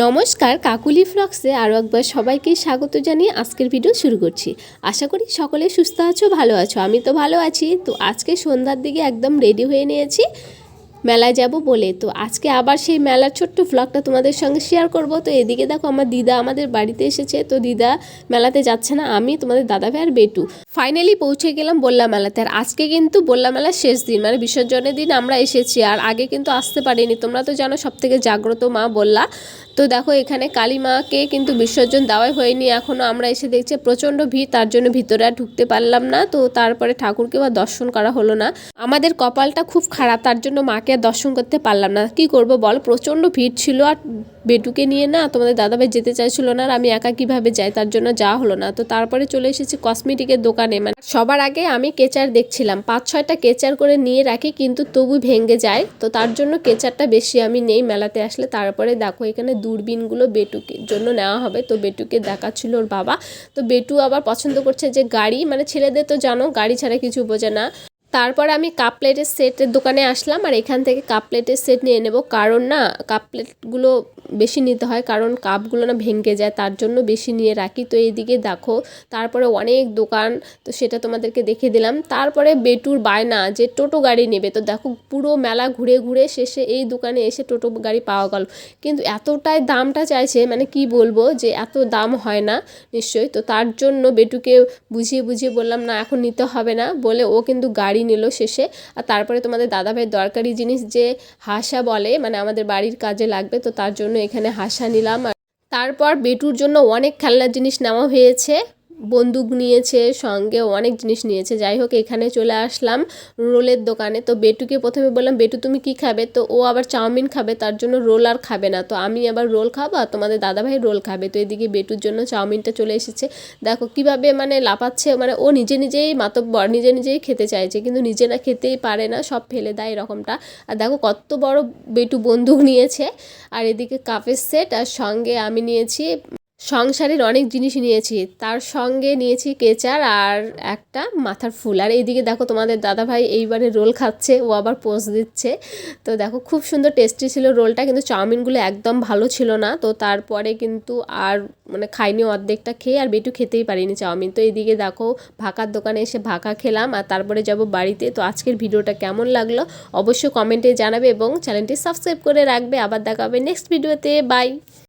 নমস্কার, কাকুলি ফ্লক্সে আরও একবার সবাইকে স্বাগত জানিয়ে আজকের ভিডিও শুরু করছি। আশা করি সকলে সুস্থ আছো, ভালো আছো, আমি তো ভালো আছি। তো আজকে সন্ধ্যার দিকে একদম রেডি হয়ে নিয়েছি, মেলায় যাব বলে। তো আজকে আবার সেই মেলার ছোট্ট ফ্লগটা তোমাদের সঙ্গে শেয়ার করব। তো এদিকে দেখো আমার দিদা আমাদের বাড়িতে এসেছে। তো দিদা মেলাতে যাচ্ছে না, আমি, তোমাদের দাদা ভাই আর বেটু। ফাইনালি পৌঁছে গেলাম বললা মেলাতে। আর আজকে কিন্তু বললা মেলার শেষ দিন মানে বিসর্জনের দিন আমরা এসেছি। আর আগে কিন্তু আসতে পারিনি। তোমরা তো জানো সব থেকে জাগ্রত মা বললা। তো দেখো, এখানে কালী মাকে কিন্তু বিসর্জন দেওয়াই হয়নি। এখনও আমরা এসে দেখছি প্রচণ্ড ভিড়, তার জন্য ভিতরে আর ঢুকতে পারলাম না। তো তারপরে ঠাকুরকে বা দর্শন করা হলো না। আমাদের কপালটা খুব খারাপ, তার জন্য মাকে আর দর্শন করতে পারলাম না। কি করব বল? প্রচণ্ড ভিড় ছিল আর বেটুকে নিয়ে না তোমাদের দাদাভাই যেতে চাইছিল না আর আমি একা কীভাবে যাই? তার জন্য যাওয়া হলো না। তো তারপরে চলে এসেছি কসমেটিকের দোকানে। মানে সবার আগে আমি কেচার দেখছিলাম। পাঁচ, ছয়টা কেচার করে নিয়ে রাখি, কিন্তু তবু ভেঙে যায়। তো তার জন্য কেচারটা বেশি আমি নেই মেলাতে আসলে। তারপরে দেখো, এখানে দূরবীনগুলো বেটুকে জন্য নেওয়া হবে। তো বেটুকে দেখাচ্ছিল ওর বাবা। তো বেটু আবার পছন্দ করছে যে গাড়ি। মানে ছেলেদের তো জানো, গাড়ি ছাড়া কিছু বোঝে না। তারপর আমি কাপ প্লেটের সেটের দোকানে আসলাম। আর এখান থেকে কাপ প্লেটের সেট নিয়ে নেব। কারণ না, কাপ প্লেটগুলো বেশি নিতে হয়, কারণ কাপগুলো না ভেঙে যায়, তার জন্য বেশি নিয়ে রাখি। তো এইদিকে দেখো, তারপরে অনেক দোকান, তো সেটা তোমাদেরকে দেখে দিলাম। তারপরে বেটুর বায়না, যে টোটো গাড়ি নেবে। তো দেখো, পুরো মেলা ঘুরে ঘুরে শেষে এই দোকানে এসে টোটো গাড়ি পাওয়া গেল। কিন্তু এতটাই দামটা চাইছে মানে কি বলব, যে এত দাম হয় না নিশ্চয়ই। তো তার জন্য বেটুকে বুঝিয়ে বুঝিয়ে বললাম, না, এখন নিতে হবে না। বলে ও কিন্তু গাড়ি নিল শেষে। আর তারপরে তোমাদের দাদাভাই দরকারি জিনিস, যে হাসা বলে মানে আমাদের বাড়ির কাজে লাগবে, তো তার জন্য এখানে হাসা নিলাম আর তারপর বেটুর জন্য অনেক খেলনার জিনিস নেওয়া হয়েছে। বন্দুক নিয়েছে, সঙ্গে অনেক জিনিস নিয়েছে। যাই হোক, এখানে চলে আসলাম রোলের দোকানে। তো বেটুকে প্রথমে বললাম, বেটু, তুমি কি খাবে? তো ও আবার চাউমিন খাবে, তার জন্য রোল আর খাবে না। তো আমি আবার রোল খাব আর তোমাদের দাদাভাই রোল খাবে। তো এদিকে বেটুর জন্য চাউমিনটা চলে এসেছে। দেখো কীভাবে মানে লাপাচ্ছে মানে ও নিজে নিজেই মাতব্বর, নিজে নিজেই খেতে চাইছে, কিন্তু নিজে না খেতেই পারে না, সব ফেলে দেয় এরকমটা। আর দেখো কত বড় বেটু বন্দুক নিয়েছে। আর এদিকে কাপের সেট, আর সঙ্গে আমি নিয়েছি সংসারের অনেক জিনিস নিয়েছি। তার সঙ্গে নিয়েছি কেচার আর একটা মাথার ফুল। আর এইদিকে দেখো তোমাদের দাদাভাই এইবারে রোল খাচ্ছে, ও আবার পোজ দিচ্ছে। তো দেখো খুব সুন্দর টেস্টি ছিল রোলটা, কিন্তু চাউমিনগুলো একদম ভালো ছিল না। তো তারপরে কিন্তু আর মানে খাইনি অর্ধেকটা খেয়ে, আর বেটু খেতেই পারিনি চাউমিন। তো এইদিকে দেখো ভাকার দোকানে এসে ভাকা খেলাম, আর তারপরে যাব বাড়িতে। তো আজকের ভিডিওটা কেমন লাগল অবশ্যই কমেন্টে জানাবে এবং চ্যানেলটি সাবস্ক্রাইব করে রাখবে। আবার দেখা হবে নেক্সট ভিডিওতে বাই